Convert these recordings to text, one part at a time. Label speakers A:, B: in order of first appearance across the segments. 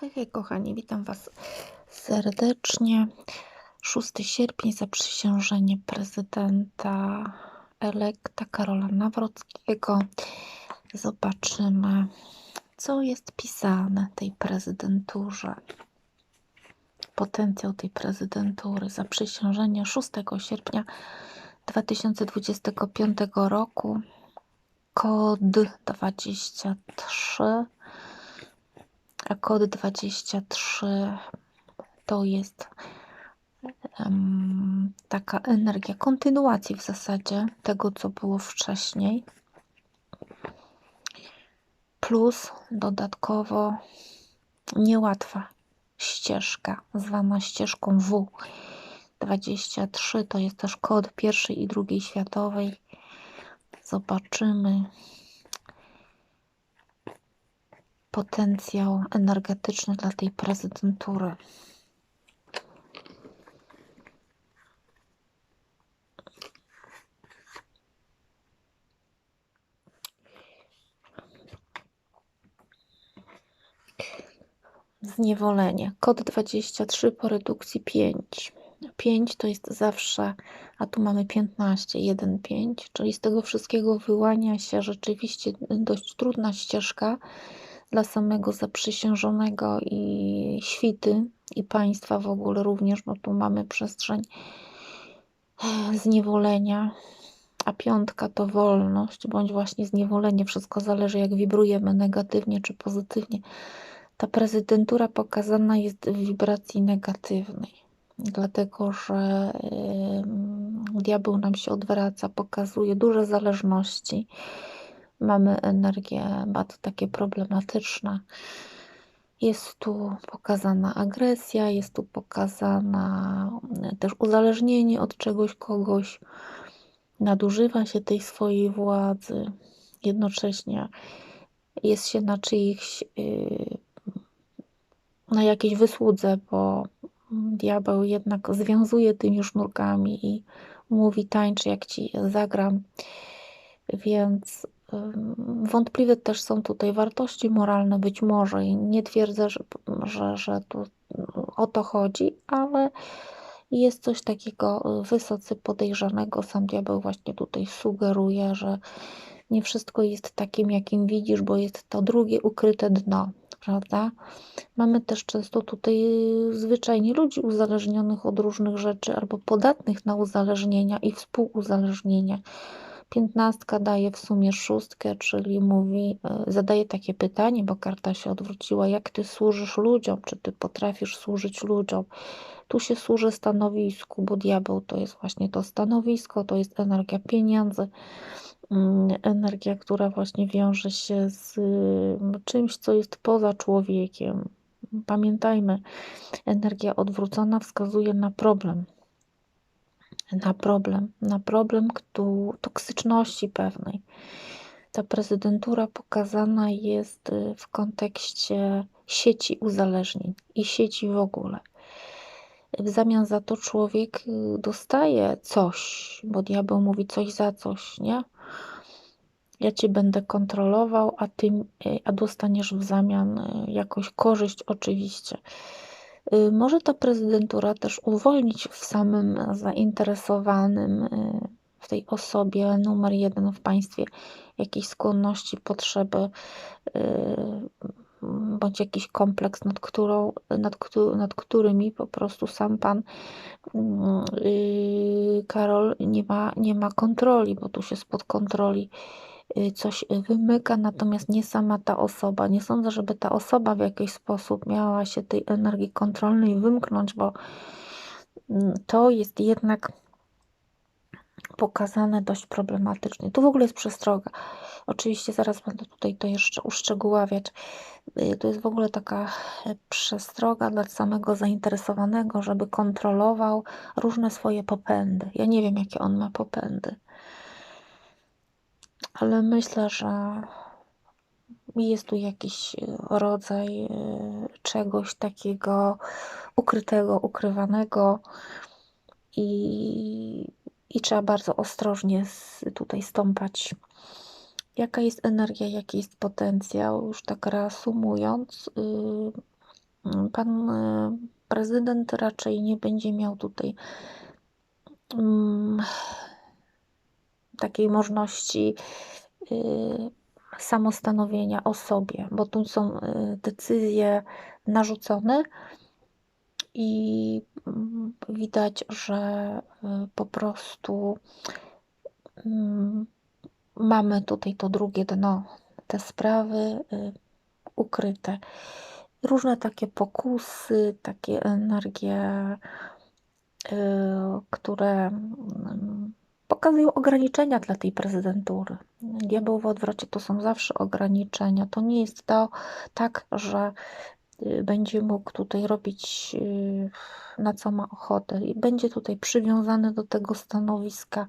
A: Hej, hej, kochani, witam Was serdecznie. 6 sierpień, zaprzysiężenie prezydenta elekta Karola Nawrockiego. Zobaczymy, co jest pisane tej prezydenturze. Potencjał tej prezydentury. Zaprzysiężenie 6 sierpnia 2025 roku. Kod 23 a kod 23 to jest em, taka energia kontynuacji w zasadzie tego, co było wcześniej. Plus dodatkowo niełatwa ścieżka, zwana ścieżką W. 23 to jest też kod pierwszej i drugiej światowej. Zobaczymy, potencjał energetyczny dla tej prezydentury. Zniewolenie. Kod 23 po redukcji 5. 5 to jest zawsze, a tu mamy 15, 1, 5, czyli z tego wszystkiego wyłania się rzeczywiście dość trudna ścieżka, dla samego zaprzysiężonego i świty i państwa w ogóle również, bo tu mamy przestrzeń zniewolenia, a piątka to wolność, bądź właśnie zniewolenie. Wszystko zależy, jak wibrujemy negatywnie czy pozytywnie. Ta prezydentura pokazana jest w wibracji negatywnej, dlatego że diabeł nam się odwraca, pokazuje duże zależności mamy energię bardzo takie problematyczne. Jest tu pokazana agresja, jest tu pokazana e, też uzależnienie od czegoś, kogoś. Nadużywa się tej swojej władzy. Jednocześnie jest się na czyichś, y, na jakiejś wysłudze, bo diabeł jednak związuje tymi sznurkami i mówi tańcz jak ci zagram. Więc Wątpliwe też są tutaj wartości moralne, być może, i nie twierdzę, że, że, że tu o to chodzi, ale jest coś takiego wysoce podejrzanego. Sam diabeł właśnie tutaj sugeruje, że nie wszystko jest takim, jakim widzisz, bo jest to drugie ukryte dno, prawda? Mamy też często tutaj zwyczajnie ludzi uzależnionych od różnych rzeczy albo podatnych na uzależnienia i współuzależnienia. Piętnastka daje w sumie szóstkę, czyli mówi, e, zadaje takie pytanie, bo karta się odwróciła, jak ty służysz ludziom, czy ty potrafisz służyć ludziom. Tu się służy stanowisku, bo diabeł to jest właśnie to stanowisko, to jest energia pieniędzy, mm, energia, która właśnie wiąże się z mm, czymś, co jest poza człowiekiem. Pamiętajmy, energia odwrócona wskazuje na problem na problem, na problem kto, toksyczności pewnej. Ta prezydentura pokazana jest y, w kontekście sieci uzależnień i sieci w ogóle. W zamian za to człowiek y, dostaje coś, bo diabeł mówi coś za coś, nie? Ja cię będę kontrolował, a ty y, a dostaniesz w zamian jakąś korzyść, oczywiście. Y, może ta prezydentura też uwolnić w samym zainteresowanym y, w tej osobie numer jeden w państwie jakieś skłonności, potrzeby y, bądź jakiś kompleks, nad, którą, nad, nad którymi po prostu sam pan Karol nie ma, nie ma kontroli, bo tu się spod kontroli coś wymyka, natomiast nie sama ta osoba. Nie sądzę, żeby ta osoba w jakiś sposób miała się tej energii kontrolnej wymknąć, bo mm, to jest jednak pokazane dość problematycznie. Tu w ogóle jest przestroga. Oczywiście zaraz będę tutaj to jeszcze uszczegóławiać. Y, to jest w ogóle taka e, przestroga dla samego zainteresowanego, żeby kontrolował różne swoje popędy. Ja nie wiem, jakie on ma popędy ale myślę, że jest tu jakiś rodzaj e, czegoś takiego ukrytego, ukrywanego i, i trzeba bardzo ostrożnie tutaj stąpać. Jaka jest energia, jaki jest potencjał, już tak reasumując, y, Pan y, prezydent raczej nie będzie miał tutaj mm, takiej możliwości y, samostanowienia o sobie, bo tu są y, decyzje narzucone i mm, widać, że po prostu mm, mamy tutaj to drugie dno, te sprawy ukryte. Różne takie pokusy, takie energie, które mm, pokazują ograniczenia dla tej prezydentury. Diabeł w odwrocie to są zawsze ograniczenia. To nie jest to tak, że y, będzie mógł tutaj robić y, na co ma ochotę. I będzie tutaj przywiązany do tego stanowiska.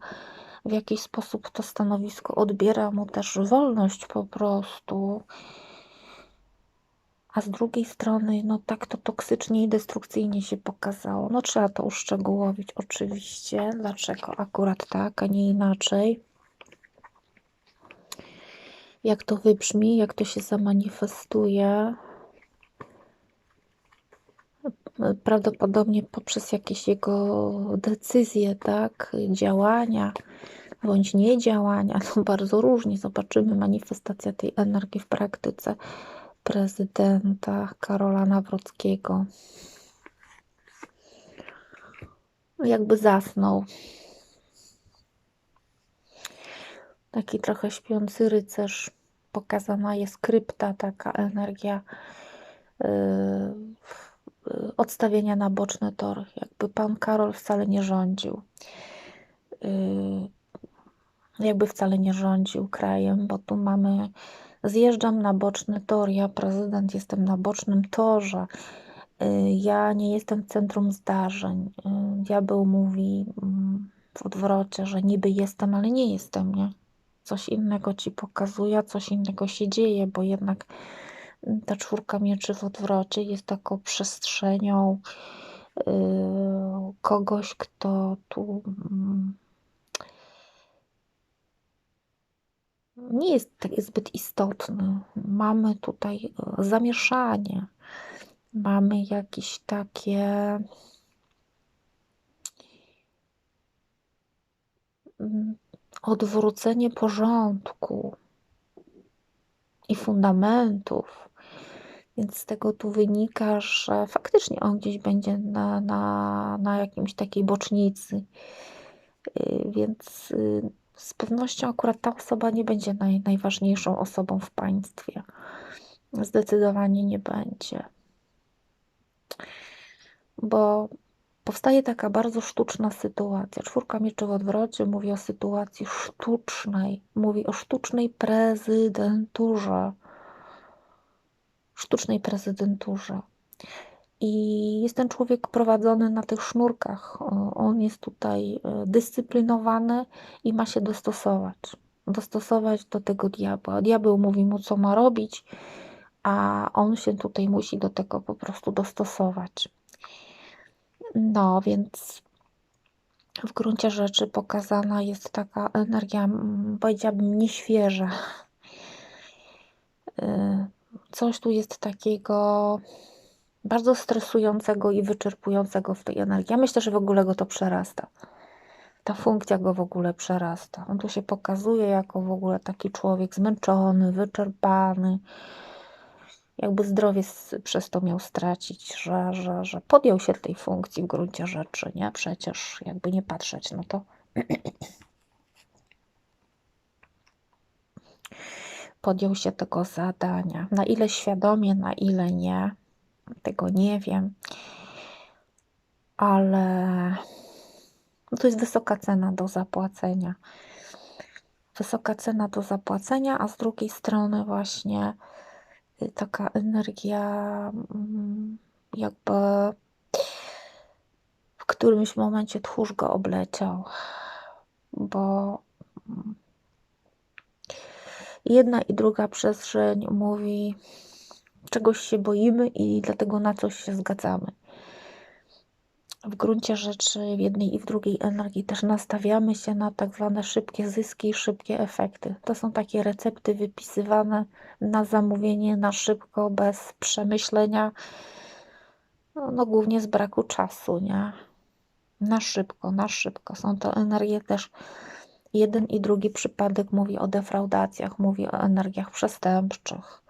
A: W jakiś sposób to stanowisko odbiera mu też wolność po prostu. A z drugiej strony, no tak to toksycznie i destrukcyjnie się pokazało. No trzeba to uszczegółowić oczywiście, dlaczego akurat tak, a nie inaczej. Jak to wybrzmi, jak to się zamanifestuje. Prawdopodobnie poprzez jakieś jego decyzje, tak, działania bądź niedziałania, no bardzo różnie zobaczymy manifestacja tej energii w praktyce prezydenta Karola Nawrockiego. Jakby zasnął. Taki trochę śpiący rycerz. Pokazana jest krypta, taka energia yy, odstawienia na boczny tor. Jakby pan Karol wcale nie rządził. Yy, jakby wcale nie rządził krajem, bo tu mamy Zjeżdżam na boczny tor, ja prezydent jestem na bocznym torze. Y, ja nie jestem w centrum zdarzeń. Y, diabeł mówi mm, w odwrocie, że niby jestem, ale nie jestem, nie? Coś innego ci pokazuje, coś innego się dzieje, bo jednak mm, ta czwórka mieczy w odwrocie jest taką przestrzenią yy, kogoś, kto tu nie jest zbyt istotny. Mamy tutaj e, zamieszanie, mamy jakieś takie mm, odwrócenie porządku i fundamentów. Więc z tego tu wynika, że faktycznie on gdzieś będzie na, na, na jakimś takiej bocznicy. Y, więc y, z pewnością akurat ta osoba nie będzie naj, najważniejszą osobą w państwie. Zdecydowanie nie będzie. Bo powstaje taka bardzo sztuczna sytuacja. Czwórka mieczy w odwrocie mówi o sytuacji sztucznej, mówi o sztucznej prezydenturze. Sztucznej prezydenturze. I jest ten człowiek prowadzony na tych sznurkach. On jest tutaj e, dyscyplinowany i ma się dostosować. Dostosować do tego diabła. Diabeł mówi mu, co ma robić, a on się tutaj musi do tego po prostu dostosować. No więc w gruncie rzeczy pokazana jest taka energia, powiedziałabym, nieświeża. E, coś tu jest takiego bardzo stresującego i wyczerpującego w tej energii. Ja myślę, że w ogóle go to przerasta. Ta funkcja go w ogóle przerasta. On tu się pokazuje jako w ogóle taki człowiek zmęczony, wyczerpany. Jakby zdrowie przez to miał stracić, że, że, że podjął się tej funkcji w gruncie rzeczy, nie? Przecież jakby nie patrzeć, no to podjął się tego zadania. Na ile świadomie, na ile nie tego nie wiem, ale to jest wysoka cena do zapłacenia. Wysoka cena do zapłacenia, a z drugiej strony właśnie y, taka energia mm, jakby w którymś momencie tchórz go obleciał, bo mm, jedna i druga przestrzeń mówi czegoś się boimy i dlatego na coś się zgadzamy. W gruncie rzeczy w jednej i w drugiej energii też nastawiamy się na tak zwane szybkie zyski i szybkie efekty. To są takie recepty wypisywane na zamówienie, na szybko, bez przemyślenia. No, no głównie z braku czasu, nie? Na szybko, na szybko. Są to energie też. Jeden i drugi przypadek mówi o defraudacjach, mówi o energiach przestępczych,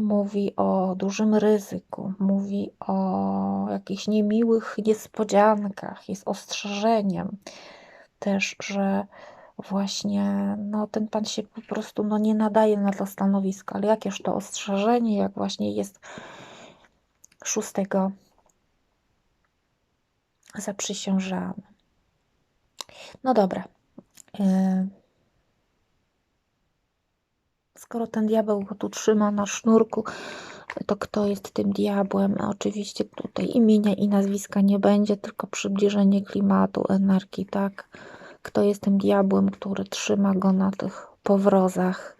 A: mówi o dużym ryzyku, mówi o jakichś niemiłych niespodziankach, jest ostrzeżeniem też, że właśnie no, ten pan się po prostu no, nie nadaje na to stanowisko, ale jakież to ostrzeżenie, jak właśnie jest szóstego zaprzysiężamy. No dobra. E, skoro ten diabeł go tu trzyma na sznurku, to kto jest tym diabłem? Oczywiście tutaj imienia i nazwiska nie będzie, tylko przybliżenie klimatu, energii, tak? Kto jest tym diabłem, który trzyma go na tych powrozach?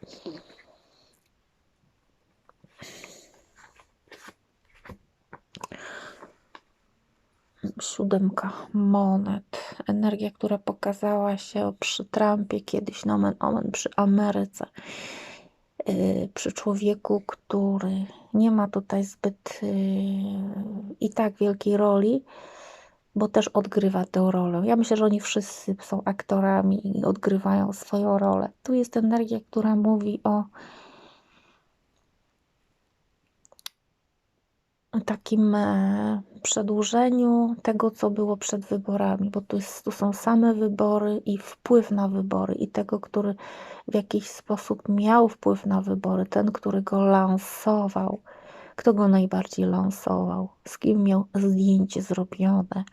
A: siódemka monet. Energia, która pokazała się przy Trumpie kiedyś, nomen omen, przy Ameryce. Yy, przy człowieku, który nie ma tutaj zbyt yy, i tak wielkiej roli, bo też odgrywa tę rolę. Ja myślę, że oni wszyscy są aktorami i odgrywają swoją rolę. Tu jest energia, która mówi o takim e, przedłużeniu tego, co było przed wyborami, bo tu, jest, są same wybory i wpływ na wybory, i tego, który w jakiś sposób miał wpływ na wybory, ten, który go lansował. Kto go najbardziej lansował? Z kim miał zdjęcie zrobione?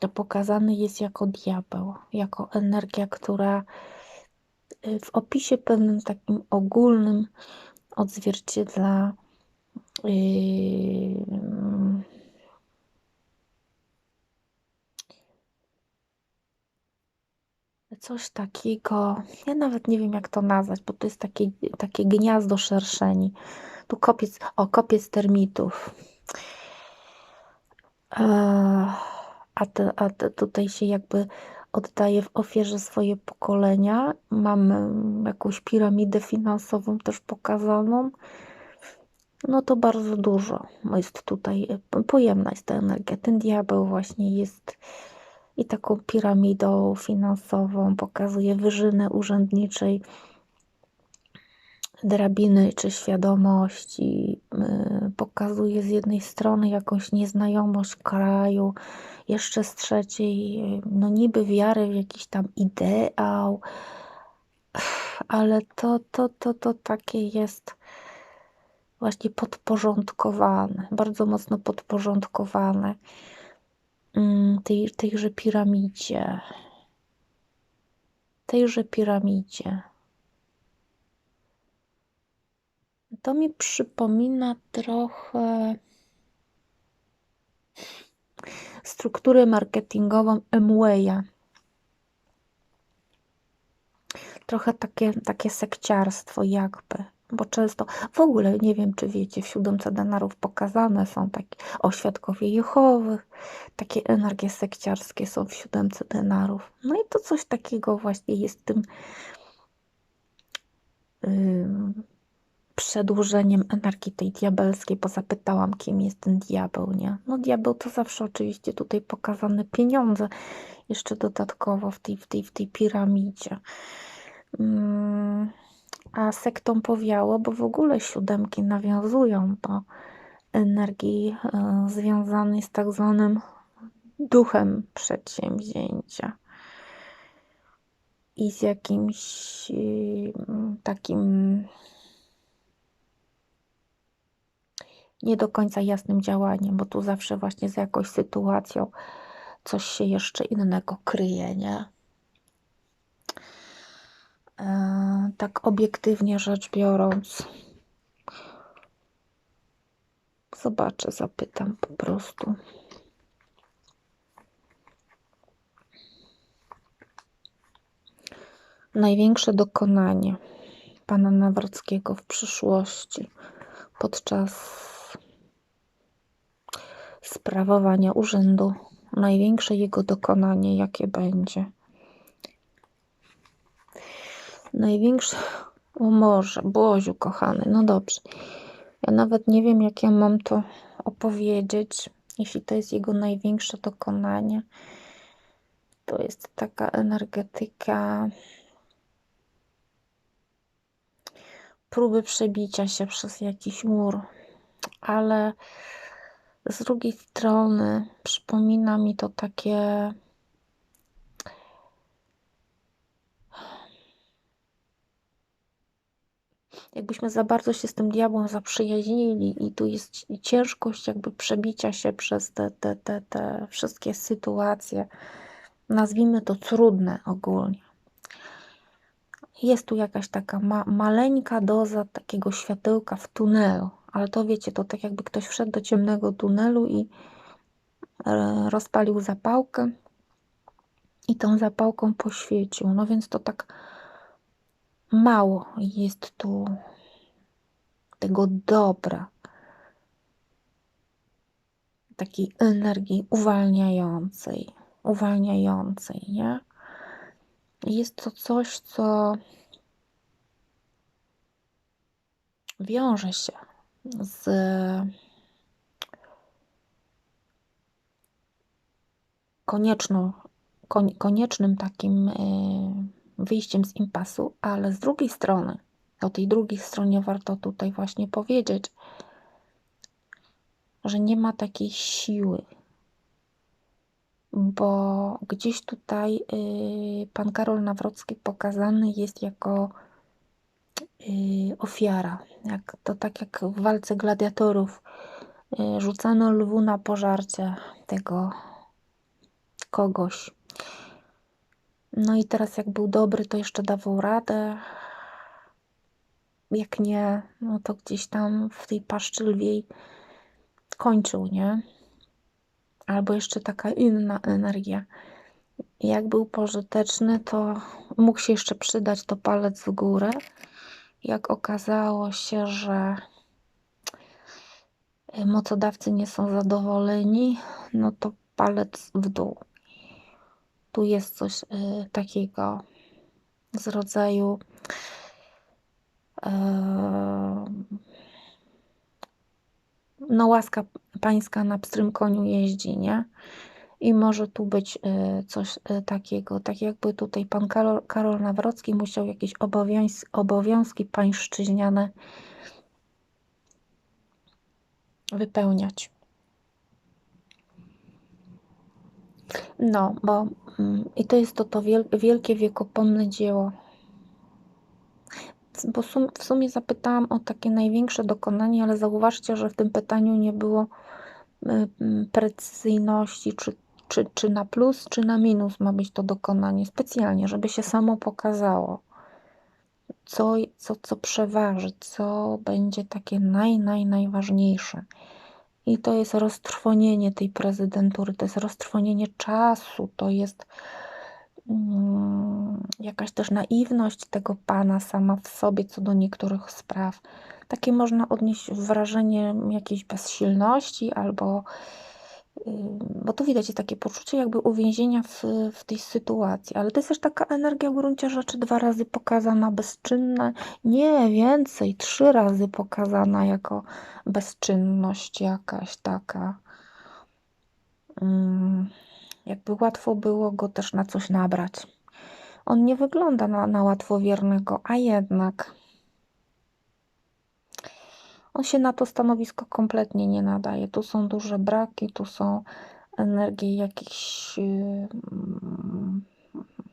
A: To pokazany jest jako diabeł, jako energia, która e, w opisie pewnym takim ogólnym odzwierciedla Yy, coś takiego, ja nawet nie wiem jak to nazwać, bo to jest takie, takie gniazdo szerszeni. Tu kopiec, o kopiec termitów. A, te, a te tutaj się jakby oddaje w ofierze swoje pokolenia. Mamy jakąś piramidę finansową też pokazaną no to bardzo dużo jest tutaj, e, pojemna jest ta energia. Ten diabeł właśnie jest i taką piramidą finansową, pokazuje wyżynę urzędniczej drabiny czy świadomości, pokazuje z jednej strony jakąś nieznajomość kraju, jeszcze z trzeciej, e, no niby wiarę w jakiś tam ideał, ale to, to, to, to takie jest właśnie podporządkowane, bardzo mocno podporządkowane mm, tej, tejże piramidzie. Tejże piramidzie. To mi przypomina trochę strukturę marketingową Amwaya. Trochę takie, takie sekciarstwo jakby bo często w ogóle nie wiem, czy wiecie, w siódemce denarów pokazane są takie o świadkowie Jehowych, takie energie sekciarskie są w siódemce denarów. No i to coś takiego właśnie jest tym yy, przedłużeniem energii tej diabelskiej, bo zapytałam, kim jest ten diabeł, nie? No diabeł to zawsze oczywiście tutaj pokazane pieniądze, jeszcze dodatkowo w tej, w tej, w tej piramidzie. Yy a sektom powiało, bo w ogóle siódemki nawiązują do energii e, związanej z tak zwanym duchem przedsięwzięcia i z jakimś e, takim nie do końca jasnym działaniem, bo tu zawsze właśnie za jakąś sytuacją coś się jeszcze innego kryje, nie? E, tak obiektywnie rzecz biorąc. Zobaczę, zapytam po prostu. Największe dokonanie pana Nawrockiego w przyszłości podczas sprawowania urzędu. Największe jego dokonanie, jakie będzie. Największe... O morze, Boziu kochany, no dobrze. Ja nawet nie wiem, jak ja mam to opowiedzieć, jeśli to jest jego największe dokonanie. To jest taka energetyka próby przebicia się przez jakiś mur, ale z drugiej strony przypomina mi to takie jakbyśmy za bardzo się z tym diabłem zaprzyjaźnili i tu jest ciężkość jakby przebicia się przez te, te, te, te wszystkie sytuacje, nazwijmy to trudne ogólnie. Jest tu jakaś taka ma maleńka doza takiego światełka w tunelu, ale to wiecie, to tak jakby ktoś wszedł do ciemnego tunelu i e, rozpalił zapałkę i tą zapałką poświecił. No więc to tak mało jest tu tego dobra, takiej energii uwalniającej, uwalniającej, nie? Jest to coś, co wiąże się z konieczną, koniecznym takim e, wyjściem z impasu, ale z drugiej strony, o tej drugiej stronie warto tutaj właśnie powiedzieć, że nie ma takiej siły, bo gdzieś tutaj y, pan Karol Nawrocki pokazany jest jako y, ofiara. Jak, to tak jak w walce gladiatorów y, rzucano lwu na pożarcie tego kogoś. No i teraz jak był dobry, to jeszcze dawał radę. Jak nie, no to gdzieś tam w tej paszczy lwiej kończył, nie? Albo jeszcze taka inna energia. Jak był pożyteczny, to mógł się jeszcze przydać to palec w górę. Jak okazało się, że mocodawcy nie są zadowoleni, no to palec w dół tu jest coś y, takiego z rodzaju y, no łaska pańska na pstrym koniu jeździ, nie? I może tu być y, coś takiego, tak jakby tutaj pan Karol, Karol Nawrocki musiał jakieś obowiązki, obowiązki pańszczyźniane wypełniać. No, bo mm, i to jest to, to wielkie, wiekopomne dzieło. Bo w sumie zapytałam o takie największe dokonanie, ale zauważcie, że w tym pytaniu nie było y, mm, precyzyjności, czy, czy, czy na plus, czy na minus ma być to dokonanie. Specjalnie, żeby się samo pokazało, co, co, co przeważy, co będzie takie naj, naj, najważniejsze. I to jest roztrwonienie tej prezydentury, to jest roztrwonienie czasu, to jest mm, jakaś też naiwność tego pana sama w sobie co do niektórych spraw. Takie można odnieść wrażenie jakiejś bezsilności albo bo tu widać takie poczucie jakby uwięzienia w, w tej sytuacji, ale to jest też taka energia w gruncie rzeczy dwa razy pokazana bezczynna, nie więcej, trzy razy pokazana jako bezczynność jakaś taka. Jakby łatwo było go też na coś nabrać. On nie wygląda na, na łatwowiernego, a jednak on się na to stanowisko kompletnie nie nadaje. Tu są duże braki, tu są energie jakichś yy,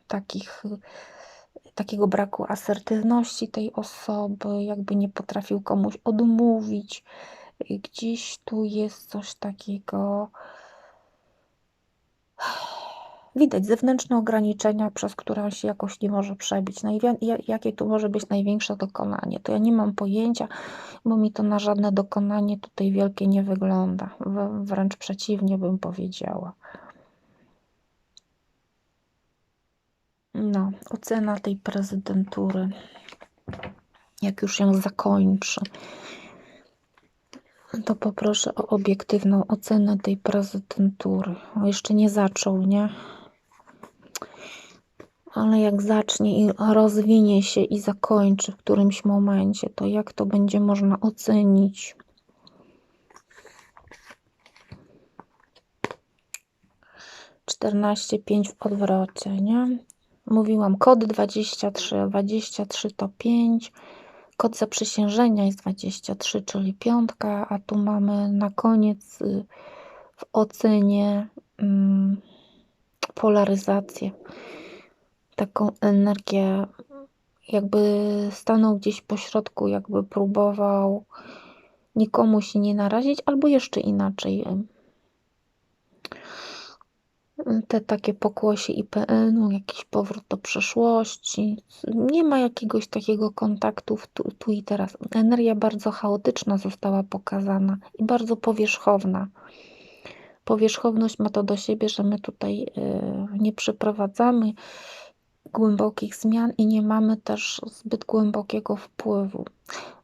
A: takich takiego braku asertywności tej osoby, jakby nie potrafił komuś odmówić. Gdzieś tu jest coś takiego widać zewnętrzne ograniczenia, przez które on się jakoś nie może przebić. No i jakie tu może być największe dokonanie? To ja nie mam pojęcia, bo mi to na żadne dokonanie tutaj wielkie nie wygląda. Wręcz przeciwnie bym powiedziała. No, ocena tej prezydentury, jak już ją zakończy, to poproszę o obiektywną ocenę tej prezydentury. O, jeszcze nie zaczął, nie? Ale jak zacznie i rozwinie się i zakończy w którymś momencie, to jak to będzie można ocenić? Czternaście, pięć w odwrocie, nie? Mówiłam, kod 23, 23 to 5, kod zaprzysiężenia jest 23, czyli piątka, a tu mamy na koniec y, w ocenie mm, polaryzację, taką energię, jakby stanął gdzieś po środku, jakby próbował nikomu się nie narazić, albo jeszcze inaczej. Te takie pokłosie IPN-u, jakiś powrót do przeszłości. Nie ma jakiegoś takiego kontaktu tu, tu i teraz. Energia bardzo chaotyczna została pokazana i bardzo powierzchowna powierzchowność ma to do siebie, że my tutaj e, nie przeprowadzamy głębokich zmian i nie mamy też zbyt głębokiego wpływu.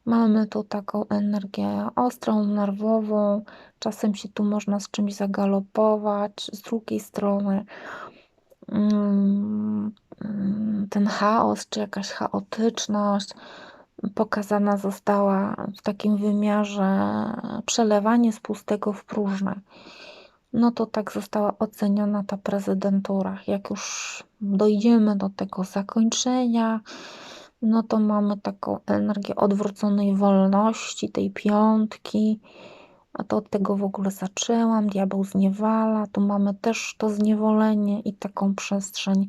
A: Mamy tu taką energię ostrą, nerwową, czasem się tu można z czymś zagalopować, z drugiej strony mm, ten chaos, czy jakaś chaotyczność pokazana została w takim wymiarze przelewanie z pustego w próżne no to tak została oceniona ta prezydentura. Jak już dojdziemy do tego zakończenia, no to mamy taką energię odwróconej wolności, tej piątki. A to od tego w ogóle zaczęłam. Diabeł zniewala. Tu mamy też to zniewolenie i taką przestrzeń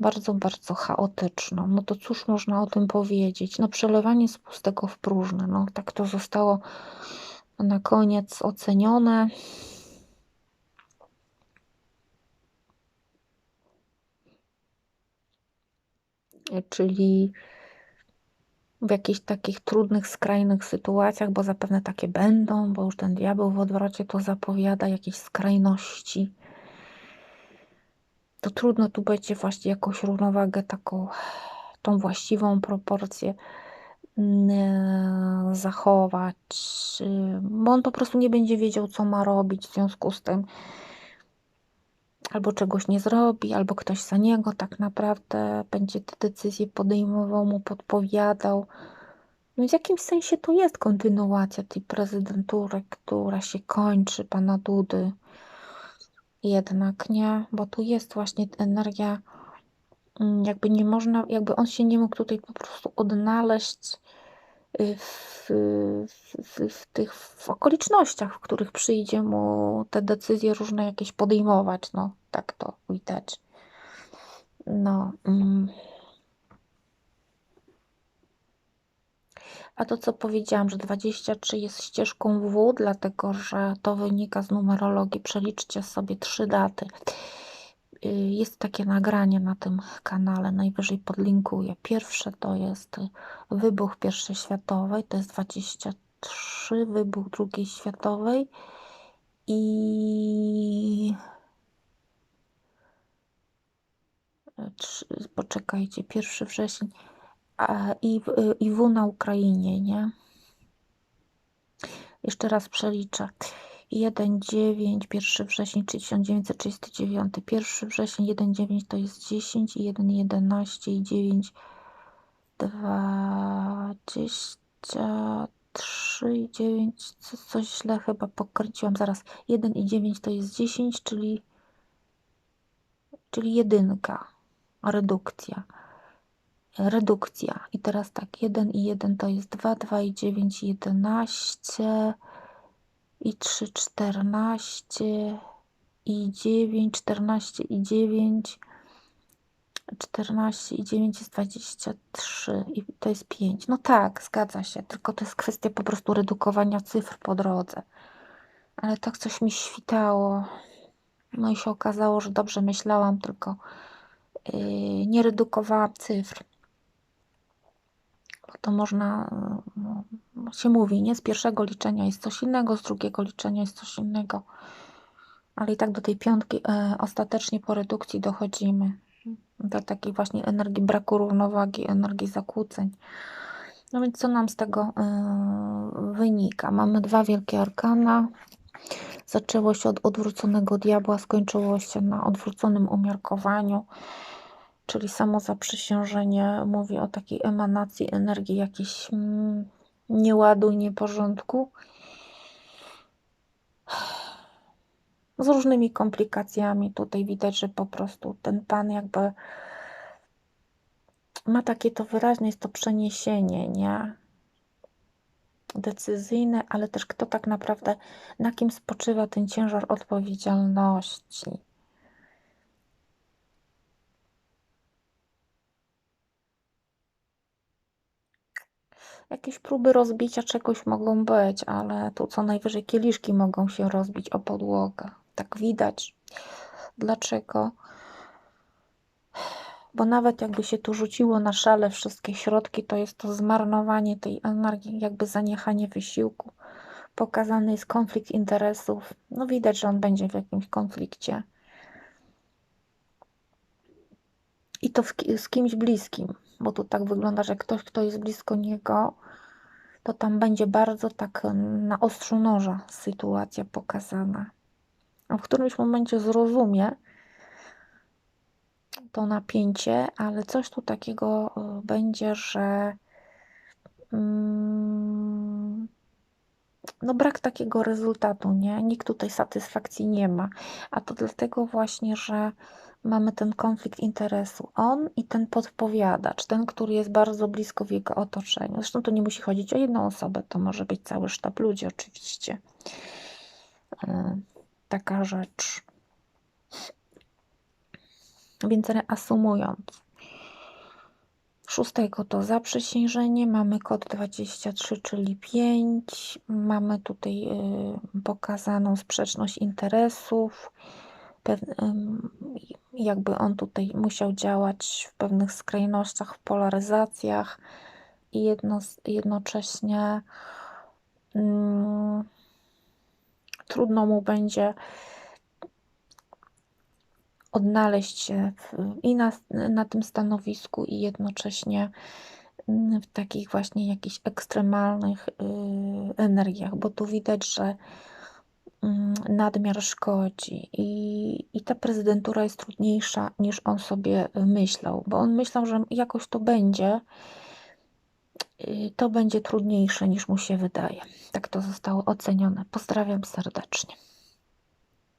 A: bardzo, bardzo chaotyczną. No to cóż można o tym powiedzieć? No przelewanie z pustego w próżne. No tak to zostało na koniec ocenione. Czyli w jakichś takich trudnych, skrajnych sytuacjach, bo zapewne takie będą, bo już ten diabeł w odwrocie to zapowiada jakieś skrajności. To trudno tu będzie właśnie jakąś równowagę, taką, tą właściwą proporcję mm, zachować, bo on po prostu nie będzie wiedział, co ma robić, w związku z tym albo czegoś nie zrobi, albo ktoś za niego tak naprawdę będzie te decyzje podejmował, mu podpowiadał. No w jakimś sensie to jest kontynuacja tej prezydentury, która się kończy, pana Dudy. Jednak nie, bo tu jest właśnie energia, mm, jakby nie można, jakby on się nie mógł tutaj po prostu odnaleźć w, w, w, tych w okolicznościach, w których przyjdzie mu te decyzje różne jakieś podejmować, no tak to widać. No. Mm. A to, co powiedziałam, że 23 jest ścieżką W, dlatego że to wynika z numerologii. Przeliczcie sobie trzy daty. Y, jest takie nagranie na tym kanale, najwyżej podlinkuję. Pierwsze to jest wybuch I światowej, to jest 23, wybuch II światowej i poczekajcie, 1 wrzesień i, i W na Ukrainie, nie? Jeszcze raz przeliczę. 1, 9, 1 wrzesień 1939, 1 wrzesień 1, 9 to jest 10 i 1, 11 i 9, 23 i 9, coś źle chyba pokręciłam, zaraz, 1 i 9 to jest 10, czyli, czyli jedynka, redukcja. Redukcja. I teraz tak, 1 i 1 to jest 2, 2 i 9, 11, i 3, 14 i 9, 14 i 9, 14 i 9 jest 23 i to jest 5. No tak, zgadza się, tylko to jest kwestia po prostu redukowania cyfr po drodze. Ale tak coś mi świtało. No i się okazało, że dobrze myślałam, tylko yy, nie redukowałam cyfr to można, no, się mówi, nie? Z pierwszego liczenia jest coś innego, z drugiego liczenia jest coś innego. Ale i tak do tej piątki e, ostatecznie po redukcji dochodzimy. Do takiej właśnie energii braku równowagi, energii zakłóceń. No więc co nam z tego e, wynika? Mamy dwa wielkie arkana. Zaczęło się od odwróconego diabła, skończyło się na odwróconym umiarkowaniu. Czyli samo zaprzysiężenie mówi o takiej emanacji energii jakiejś mm, nieładu nieporządku. Z różnymi komplikacjami. Tutaj widać, że po prostu ten pan jakby ma takie to wyraźne, jest to przeniesienie, nie? Decyzyjne, ale też kto tak naprawdę, na kim spoczywa ten ciężar odpowiedzialności. Jakieś próby rozbicia czegoś mogą być, ale tu co najwyżej kieliszki mogą się rozbić o podłogę. Tak widać. Dlaczego? Bo nawet jakby się tu rzuciło na szale wszystkie środki, to jest to zmarnowanie tej energii, jakby zaniechanie wysiłku. Pokazany jest konflikt interesów. No widać, że on będzie w jakimś konflikcie. I to z kimś bliskim, bo tu tak wygląda, że ktoś, kto jest blisko niego, to tam będzie bardzo tak na ostrzu noża sytuacja pokazana. A w którymś momencie zrozumie to napięcie, ale coś tu takiego y, będzie, że mm, no brak takiego rezultatu, nie? Nikt tutaj satysfakcji nie ma. A to dlatego właśnie, że mamy ten konflikt interesu. On i ten podpowiadacz, ten, który jest bardzo blisko w jego otoczeniu. Zresztą to nie musi chodzić o jedną osobę, to może być cały sztab ludzi oczywiście. E, taka rzecz. Więc reasumując, szóstego to zaprzysiężenie, mamy kod 23, czyli 5, mamy tutaj y, pokazaną sprzeczność interesów, jakby on tutaj musiał działać w pewnych skrajnościach, w polaryzacjach i jedno, jednocześnie mm, trudno mu będzie odnaleźć się i na, na tym stanowisku, i jednocześnie mm, w takich właśnie jakichś ekstremalnych y, energiach, bo tu widać, że nadmiar szkodzi i, i ta prezydentura jest trudniejsza niż on sobie myślał, bo on myślał, że jakoś to będzie, y, to będzie trudniejsze niż mu się wydaje. Tak to zostało ocenione. Pozdrawiam serdecznie.